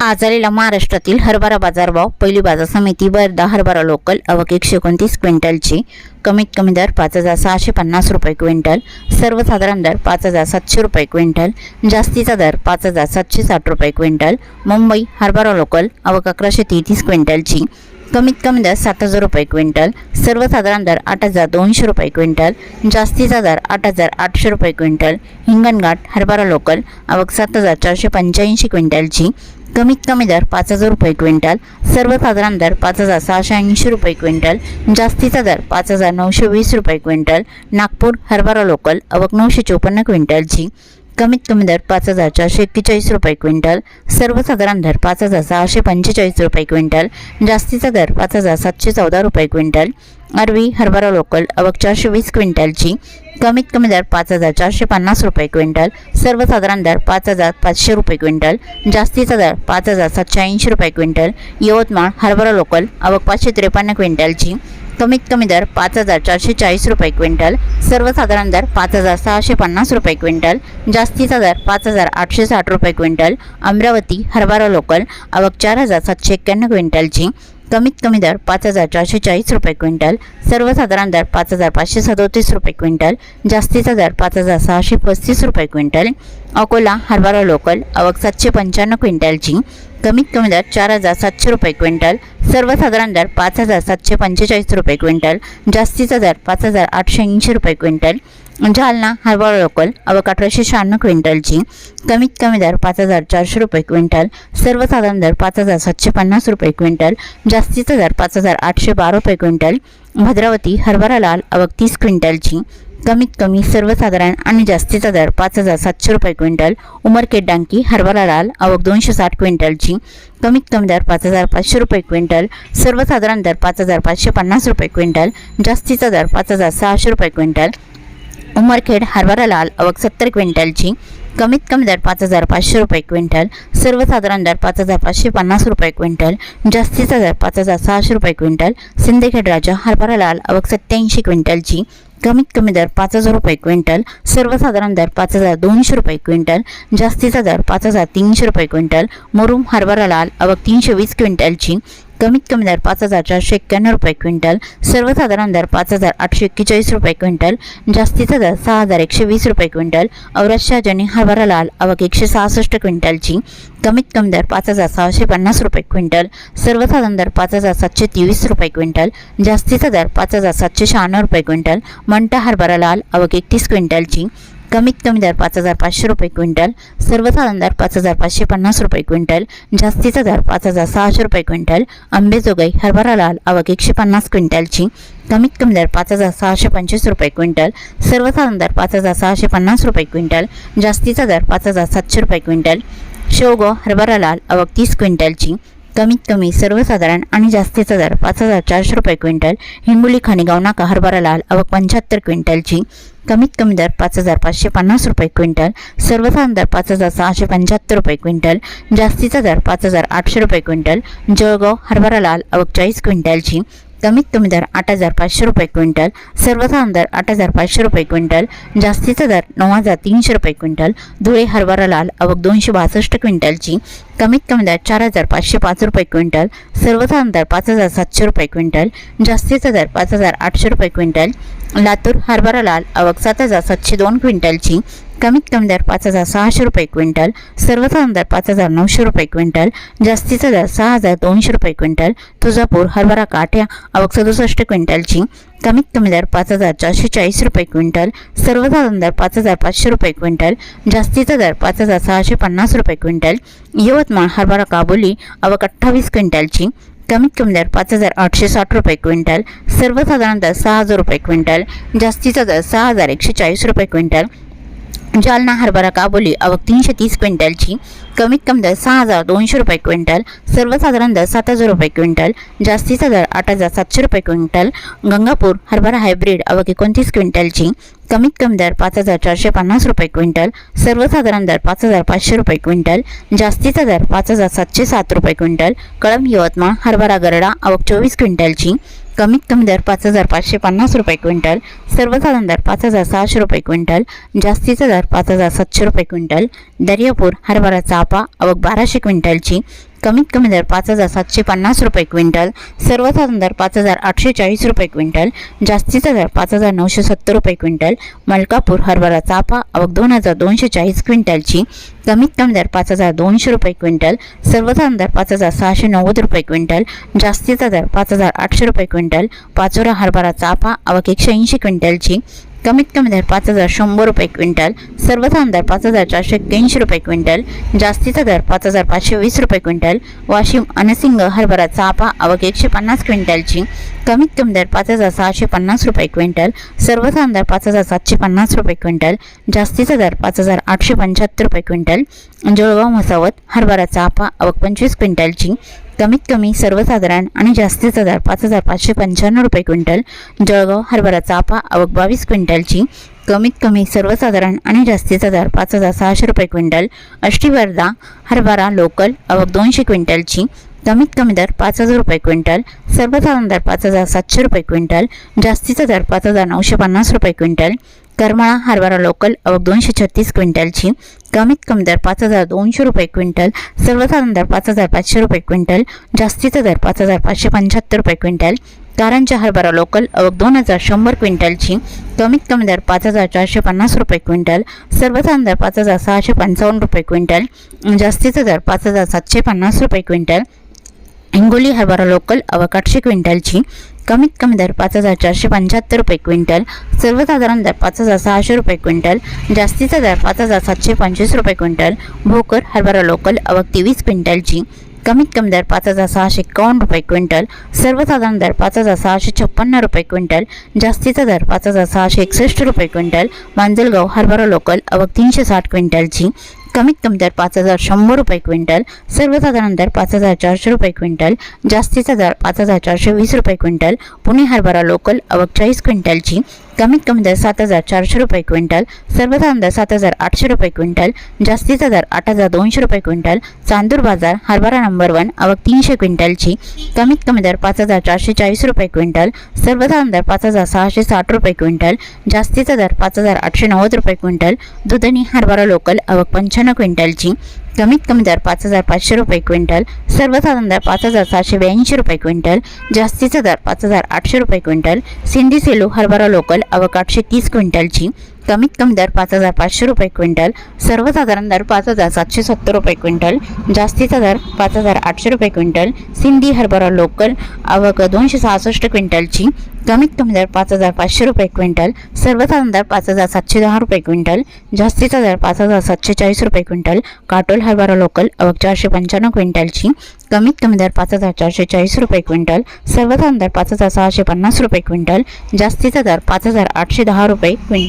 आज आलेला महाराष्ट्रातील हरभरा बाजारभाव पहिली बाजार समिती वर्धा हरभरा लोकल अवक एकशे एकोणतीस क्विंटलची कमीत कमी दर पाच हजार सहाशे पन्नास रुपये क्विंटल सर्वसाधारण दर पाच हजार सातशे रुपये क्विंटल जास्तीचा दर पाच हजार सातशे साठ रुपये क्विंटल मुंबई हरभरा लोकल अवक अकराशे तेहतीस क्विंटलची कमीत कमी दर सात हजार रुपये क्विंटल सर्वसाधारण दर आठ हजार दोनशे रुपये क्विंटल जास्तीचा दर आठ हजार आठशे रुपये क्विंटल हिंगणघाट हरभरा लोकल आवक सात हजार चारशे पंच्याऐंशी क्विंटलची कमीत कमी दर पाच हजार रुपये क्विंटल सर्वसाधारण दर पाच हजार सहाशे ऐंशी रुपये क्विंटल जास्तीचा दर पाच हजार नऊशे वीस रुपये क्विंटल नागपूर हरभरा लोकल अवक नऊशे चोपन्न क्विंटलची कमीत कमी दर पाच हजार चारशे एक्केचाळीस रुपये क्विंटल सर्वसाधारण दर पाच हजार सहाशे पंचेचाळीस रुपये क्विंटल जास्तीचा दर पाच हजार सातशे चौदा रुपये क्विंटल अरवी हरभरा लोकल अवक चारशे वीस क्विंटलची कमीत कमी दर पाच हजार चारशे पन्नास रुपये क्विंटल सर्वसाधारण दर पाच हजार पाचशे रुपये क्विंटल जास्तीचा दर पाच हजार सातशे ऐंशी रुपये क्विंटल यवतमाळ हरभरा लोकल अवक पाचशे त्रेपन्न क्विंटलची कमीत कमी दर पाच हजार चारशे चाळीस रुपये क्विंटल सर्वसाधारण दर पाच हजार सहाशे पन्नास रुपये क्विंटल जास्तीचा दर पाच हजार आठशे साठ रुपये क्विंटल अमरावती हरभरा लोकल अवक चार हजार सातशे एक्क्याण्णव क्विंटलची कमीत कमी दर पाच हजार चारशे चाळीस रुपये क्विंटल सर्वसाधारण दर पाच हजार पाचशे सदोतीस रुपये क्विंटल जास्तीचा दर पाच हजार सहाशे पस्तीस रुपये क्विंटल अकोला हरभरा लोकल अवक सातशे पंच्याण्णव क्विंटलची कमीत कमी दर चार हजार सातशे रुपये क्विंटल सर्वसाधारण दर पाच हजार सातशे पंचेचाळीस रुपये क्विंटल जास्तीचा दर पाच हजार आठशे ऐंशी रुपये क्विंटल जालना हरभरा लोकल अवक अठराशे शहाण्णव क्विंटलची कमीत कमी दर पाच हजार चारशे रुपये क्विंटल सर्वसाधारण दर पाच हजार सातशे पन्नास रुपये क्विंटल जास्तीचा दर पाच हजार आठशे बारा रुपये क्विंटल भद्रावती हरभरा लाल अवक तीस क्विंटलची कमीत कमी सर्वसाधारण आणि जास्तीचा दर पाच हजार सातशे रुपये क्विंटल उमरखेड डांकी हरभरा लाल आवक दोनशे साठ क्विंटलची कमीत कमी दर पाच हजार पाचशे रुपये क्विंटल सर्वसाधारण दर पाच हजार पाचशे पन्नास रुपये क्विंटल जास्तीचा दर पाच हजार सहाशे रुपये क्विंटल उमरखेड हरभरा लाल अवक सत्तर क्विंटलची कमीत कमी दर पाच हजार पाचशे रुपये क्विंटल सर्वसाधारण दर पाच हजार पाचशे पन्नास रुपये क्विंटल जास्तीचा दर पाच हजार सहाशे रुपये क्विंटल सिंदखेड राजा हरभरा लाल अवक सत्याऐंशी क्विंटलची कमीत कमी दर पाच हजार रुपये क्विंटल सर्वसाधारण दर पाच हजार दोनशे रुपये क्विंटल जास्तीचा दर पाच हजार तीनशे रुपये क्विंटल मुरुम हरभरा लाल अवक तीनशे वीस क्विंटलची कमीत कमी दर पाच हजार चारशे एक्क्याण्णव रुपये क्विंटल सर्वसाधारण दर पाच हजार आठशे एक्केचाळीस रुपये क्विंटल जास्तीचा दर सहा हजार एकशे वीस रुपये क्विंटल औरतशा जनी हरभरा लाल आवक एकशे सहासष्ट क्विंटलची कमीत कमी दर पाच हजार सहाशे पन्नास रुपये क्विंटल सर्वसाधारण दर पाच हजार सातशे तेवीस रुपये क्विंटल जास्तीचा दर पाच हजार सातशे शहाण्णव रुपये क्विंटल मंटा हरभरा लाल आवक एकतीस क्विंटलची कमीत कमी दर पाच हजार पाचशे रुपये क्विंटल सर्वसाधारण दर पाच हजार पाचशे पन्नास रुपये क्विंटल जास्तीचा दर पाच हजार सहाशे रुपये क्विंटल आंबेजोगाई हरभरा लाल आवक एकशे पन्नास क्विंटलची कमीत कमी दर पाच हजार सहाशे पंचवीस रुपये क्विंटल सर्वसाधारण दर पाच हजार सहाशे पन्नास रुपये क्विंटल जास्तीचा दर पाच हजार सातशे रुपये क्विंटल शेवगो हरभरा लाल आवक तीस क्विंटलची कमीत कमी सर्वसाधारण आणि जास्तीचा दर पाच हजार चारशे रुपये क्विंटल हिंगोली खाणेगाव नाका हरभरा लाल अवक पंच्याहत्तर क्विंटलची. कमीत कमी दर पाच हजार पाचशे पन्नास रुपये क्विंटल सर्वसाधारण दर पाच हजार सहाशे पंच्याहत्तर रुपये क्विंटल जास्तीचा दर पाच हजार आठशे रुपये क्विंटल जळगाव हरभरा लाल अवक चाळीस क्विंटलची. कमीत कमी दर आठ हजार पाचशे रुपये क्विंटल सर्वसाधारण दर आठ हजार पाचशे रुपये क्विंटल जास्तीचा दर नऊ हजार तीनशे रुपये क्विंटल धुळे हरभरा लाल अवक दोनशे बासष्ट क्विंटलची कमीत कमी दर चार हजार पाचशे पाच रुपये क्विंटल सर्वसाधारण दर पाच हजार सातशे रुपये क्विंटल जास्तीचा दर पाच हजार आठशे रुपये क्विंटल लातूर हरभरा लाल अवक सात हजार सातशे दोन क्विंटलची कमीत कमी दर पाच हजार सहाशे रुपये क्विंटल सर्वसाधारण दर पाच हजार नऊशे रुपये क्विंटल जास्तीचा दर सहा हजार दोनशे रुपये क्विंटल तुळजापूर हरभरा काठ्या अवक सदुसष्ट क्विंटलची कमीत कमी दर पाच हजार चारशे चाळीस रुपये क्विंटल सर्वसाधारण दर पाच हजार पाचशे रुपये क्विंटल जास्तीचा दर पाच हजार सहाशे पन्नास रुपये क्विंटल यवतमाळ हरभरा काबुली अवक अठ्ठावीस क्विंटलची कमीत कमी दर पाच हजार आठशे साठ रुपये क्विंटल सर्वसाधारण दर सहा हजार रुपये क्विंटल जास्तीचा दर सहा हजार एकशे चाळीस रुपये क्विंटल जालना हरभरा काबोली आवक तीनशे तीस क्विंटलची. कमीत कमी दर सहा हजार दोनशे रुपये क्विंटल. सर्वसाधारण दर सात हजार रुपये क्विंटल. जास्तीचा दर आठ हजार सातशे रुपये क्विंटल. गंगापूर हरभरा हायब्रिड आवक एकोणतीस क्विंटलची. कमीत कमी दर पाच हजार चारशे पन्नास रुपये क्विंटल. सर्वसाधारण दर पाच हजार पाचशे रुपये क्विंटल. जास्तीचा दर पाच हजार सातशे सात रुपये क्विंटल. कळंब यवतमाळ हरभरा गरडा आवक चोवीस क्विंटलची. कमीत कमी दर पाच हजार पाचशे पन्नास रुपये क्विंटल सर्वसाधारण दर पाच हजार सहाशे रुपये क्विंटल जास्तीचा दर पाच हजार सातशे रुपये क्विंटल दर्यापूर हरभरा चापा अवघ बाराशे क्विंटलची कमीत कमी दर पाच हजार सातशे पन्नास रुपये क्विंटल सर्वसाधारण दर पाच हजार आठशे चाळीस रुपये क्विंटल जास्तीचा दर पाच हजार नऊशे सत्तर रुपये क्विंटल मलकापूर हरभरा चाफा आवक दोन हजार दोनशे चाळीस क्विंटलची कमीत कमी दर पाच हजार दोनशे रुपये क्विंटल सर्वसाधारण दर पाच हजार सहाशे नव्वद रुपये क्विंटल जास्तीचा दर पाच हजार आठशे रुपये क्विंटल पाचोरा हरभरा चाफा आवक एकशे ऐंशी क्विंटलची कमीत कमी दर पाच हजार शंभर रुपये क्विंटल सर्वसाधारण दर पाच हजार चारशे एक्क्याऐंशी रुपये क्विंटल जास्तीचा दर पाच हजार पाचशे वीस रुपये क्विंटल वाशिम अनसिंग हरभरा चाफा आवक एकशे पन्नास क्विंटलची कमीत कमी दर पाच हजार सहाशे पन्नास रुपये क्विंटल सर्वसाधारण दर पाच हजार सातशे पन्नास रुपये क्विंटल जास्तीचा दर पाच हजार आठशे पंच्याहत्तर रुपये क्विंटल जळगाव मसावत हरभरा चापा आवक पंचवीस क्विंटलची कमीत कमी सर्वसाधारण आणि जास्तीचा दर पाच हजार पाचशे पंच्याण्णव रुपये क्विंटल जळगाव हरभरा चाफा आवक बावीस क्विंटलची कमीत कमी सर्वसाधारण आणि जास्तीचा दर पाच हजार सहाशे रुपये क्विंटल अष्टीवर्धा हरभरा लोकल अवघ दोनशे क्विंटलची कमीत कमी दर पाच हजार रुपये क्विंटल सर्वसाधारण दर पाच हजार सातशे रुपये क्विंटल जास्तीचा दर पाच हजार नऊशे पन्नास रुपये क्विंटल करमाळा हरभरा लोकल अवघ दोनशे छत्तीस क्विंटलची कमीत कमी दर पाच हजार दोनशे रुपये क्विंटल सर्वसाधारण दर पाच हजार पाचशे रुपये क्विंटल जास्तीचा दर पाच हजार पाचशे पंच्याहत्तर रुपये क्विंटल कारंजा हरभरा लोकल अवघ दोन हजार शंभर क्विंटलची कमीत कमी दर पाच हजार चारशे पन्नास रुपये क्विंटल सर्वसाधारण दर पाच हजार सहाशे पंचावन्न रुपये क्विंटल जास्तीचा दर पाच हजार सातशे पन्नास रुपये क्विंटल हिंगोली हरभरा लोकल अवघ आठशे क्विंटलची कमीत कमी दर पाच हजार चारशे पंच्याहत्तर रुपये क्विंटल सर्वसाधारण दर पाच हजार सहाशे रुपये क्विंटल जास्तीचा दर पाच हजार सातशे पंचवीस रुपये क्विंटल भोकर हरभरा लोकल आवक तेवीस क्विंटलची कमीत कमी दर पाच हजार सहाशे एकावन्न रुपये क्विंटल सर्वसाधारण दर पाच हजार सहाशे छप्पन्न रुपये क्विंटल जास्तीचा दर पाच हजार सहाशे एकसष्ट रुपये क्विंटल मांजलगाव हरभरा लोकल अवघ तीनशे साठ क्विंटलची कमीत कमी दर पाच हजार शंभर रुपये क्विंटल सर्वसाधारण दर पाच हजार चारशे रुपये क्विंटल जास्तीचा दर पाच हजार चारशे वीस रुपये क्विंटल पुणे हरभरा लोकल आवक चाळीस क्विंटलची कमीत कमी दर सात हजार चारशे रुपये क्विंटल सर्वसाधारण दर सात हजार आठशे रुपये क्विंटल जास्तीचा दर आठ हजार दोनशे रुपये क्विंटल चांदूर बाजार हरभरा नंबर वन अवक तीनशे क्विंटलची कमीत कमी दर पाच हजार चारशे चाळीस रुपये क्विंटल सर्वसाधारण दर पाच हजार सहाशे साठ रुपये क्विंटल जास्तीचा दर पाच हजार आठशे नव्वद रुपये क्विंटल दुधनी हरभरा लोकल आवक पंच्याण्णव क्विंटलची. कमीत कमी दर पाच हजार पाचशे रुपये क्विंटल सर्वसाधारण दर पाच हजार सहाशे ब्याऐंशी रुपये क्विंटल जास्तीचा दर पाच हजार आठशे रुपये क्विंटल सिंधी सेलू हरभरा लोकल अवक आठशे तीस क्विंटलची कमीत कमी दर पाच हजार पाचशे रुपये क्विंटल सर्वसाधारण दर पाच हजार सातशे सत्तर रुपये क्विंटल जास्तीचा दर पाच हजार आठशे रुपये क्विंटल सिंधी हरभरा लोकल आवक दोनशे सहासष्ट क्विंटलची कमीत कमी दर पाच हजार पाचशे रुपये क्विंटल सर्वसाधारण दर पाच हजार सातशे दहा रुपये क्विंटल जास्तीचा दर पाच हजार सातशे चाळीस रुपये क्विंटल काटोल हरभरा लोकल आवक चारशे पंच्याण्णव क्विंटलची कमीत कमी दर पाच हजार चारशे चाळीस रुपये क्विंटल सर्वसाधारण दर पाच हजार सहाशे पन्नास रुपये क्विंटल जास्तीचा दर पाच हजार आठशे दहा रुपये क्विंटल